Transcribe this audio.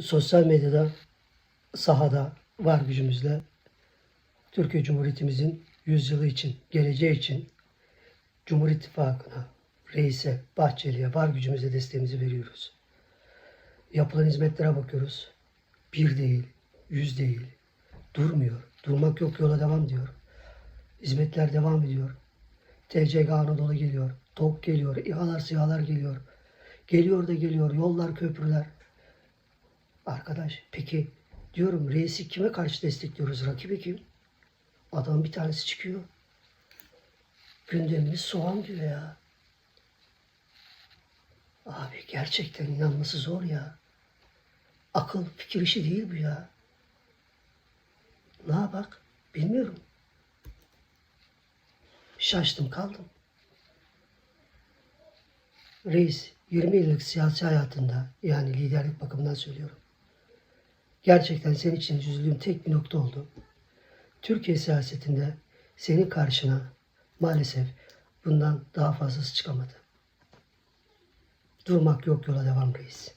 sosyal medyada, sahada var gücümüzle Türkiye Cumhuriyetimizin yüzyılı için, geleceği için Cumhur İttifakı'na, reise, Bahçeli'ye var gücümüzle desteğimizi veriyoruz. Yapılan hizmetlere bakıyoruz. Bir değil, yüz değil. Durmuyor. Durmak yok yola devam diyor. Hizmetler devam ediyor. TCG Anadolu geliyor. TOK geliyor. İHA'lar SİHA'lar geliyor. Geliyor da geliyor. Yollar, köprüler. Arkadaş peki diyorum reisi kime karşı destekliyoruz? Rakibi kim? Adam bir tanesi çıkıyor. Gündemimiz soğan diyor ya. Abi gerçekten inanması zor ya. Akıl fikir işi değil bu ya. Ne yapak? Bilmiyorum. Şaştım kaldım. Reis 20 yıllık siyasi hayatında yani liderlik bakımından söylüyorum. Gerçekten senin için üzüldüğüm tek bir nokta oldu. Türkiye siyasetinde senin karşına maalesef bundan daha fazlası çıkamadı. Durmak yok yola devam reis.